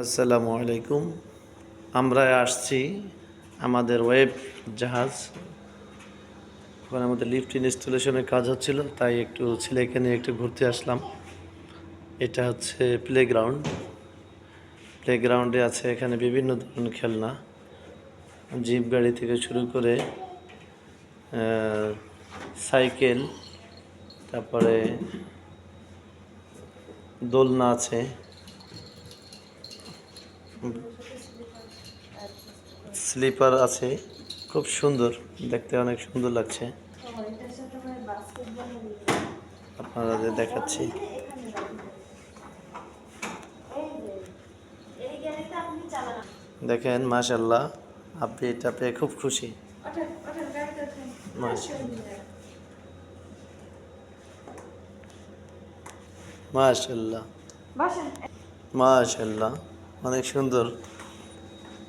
আসসালামু আলাইকুম। আমরা আসছি আমাদের ওয়েব জাহাজ। ওখানে আমাদের লিফট ইনস্টলেশনের কাজ হচ্ছিল, তাই একটু ছেলেকে নিয়ে একটু ঘুরতে আসলাম। এটা হচ্ছে প্লেগ্রাউন্ড। প্লেগ্রাউন্ডে আছে এখানে বিভিন্ন ধরনের খেলনা। জিপ গাড়ি থেকে শুরু করে সাইকেল, তারপরে দোলনা আছে। স্লিপার আছে। খুব সুন্দর, দেখতে অনেক সুন্দর লাগছে। আপনাদের দেখাচ্ছি। দেখেন মাশাল্লাহ আপনি এটা পেয়ে খুব খুশি। মাশাল্লাহ মাশাল্লাহ অনেক সুন্দর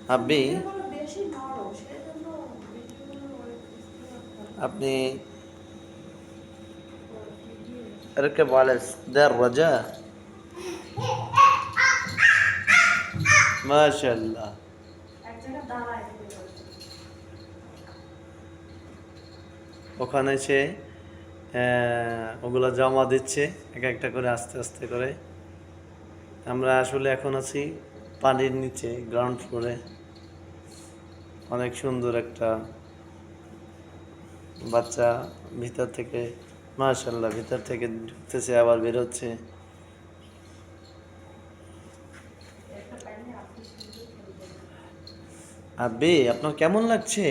আপনি এগুলো বেশি নরম সেজন্য ভিডিওগুলো আপনি اركب على الدراجة ما شاء الله এক জায়গায় দাঁড়ায় ওখানে সে আহ, ওগুলো জমা দিচ্ছে এক একটা করে আস্তে আস্তে করে আমরা আসলে এখন আছি পানির নিচে গ্রাউন্ড ফ্লোরে অনেক সুন্দর একটা বাচ্চা ভিতর থেকে মাশাল্লাহ ভিতর থেকে ঢুকতেছে, আবার বেরোচ্ছে। আবে আপনার কেমন লাগছে?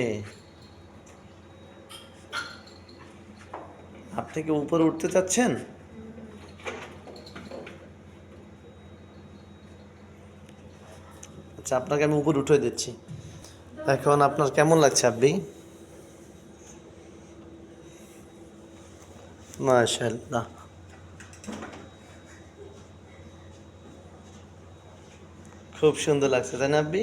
আপনি কি উপরে উঠতে চাচ্ছেন? আচ্ছা আপনাকে আমি উপর উঠে দিচ্ছি। এখন আপনার কেমন লাগছে, আব্বি? মাশাল্লাহ খুব সুন্দর লাগছে, তাই না, আব্বি?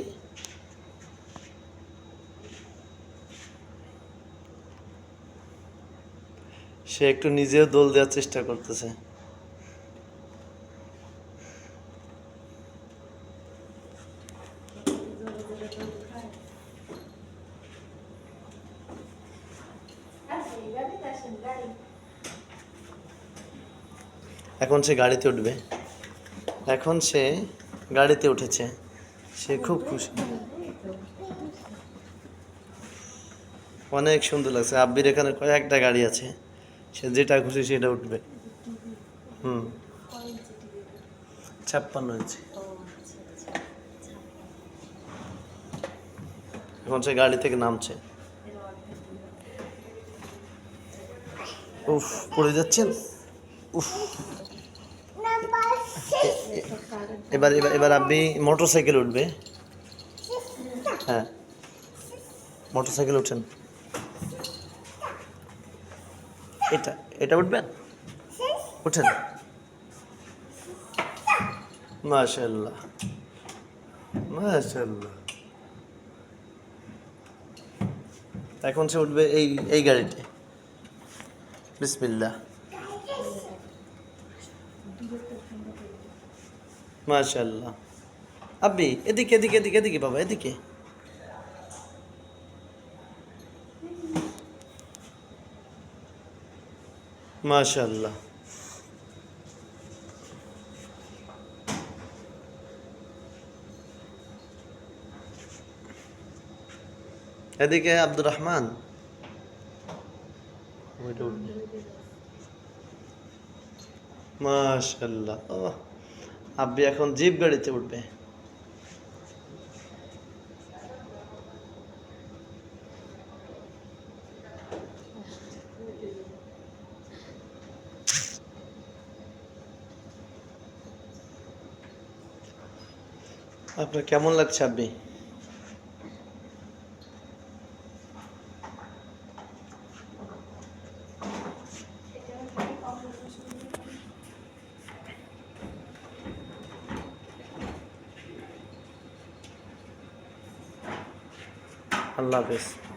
সে একটু নিজেও দোল দেওয়ার চেষ্টা করতেছে। এখন সে গাড়িতে উঠবে। এখন সে গাড়িতে উঠেছে। সে খুব খুশি। অনেক সুন্দর লাগছে। আব্বির এখানে কয়েকটা গাড়ি আছে। সে যেটা খুশি সেটা উঠবে। হুম। ছাপ্পান্ন ইঞ্চি। এখন সে গাড়ি থেকে নামছে। উফ, পড়ে যাচ্ছেন? উফ। এবার এবার এবার আপনি মোটর সাইকেল উঠবে। হ্যাঁ। মোটর সাইকেল উঠেন এটা এটা উঠবেন? উঠেন। মাশাল্লাহ মাশাল্লাহ এখন সে উঠবে এই এই গাড়িতে। বিসমিল্লাহ মাশাল্লাহ আব্বি এদিকে এদিকে এদিকে এদিকে বাবা এদিকে মাশাল্লাহ এদিকে আব্দুর রহমান ওইটা উঠবে। মাশাল্লাহ আব্বি এখন জিপ গাড়িতে উঠবে। আপনার কেমন লাগছে আব্বি? আল্লাহ হাফেজ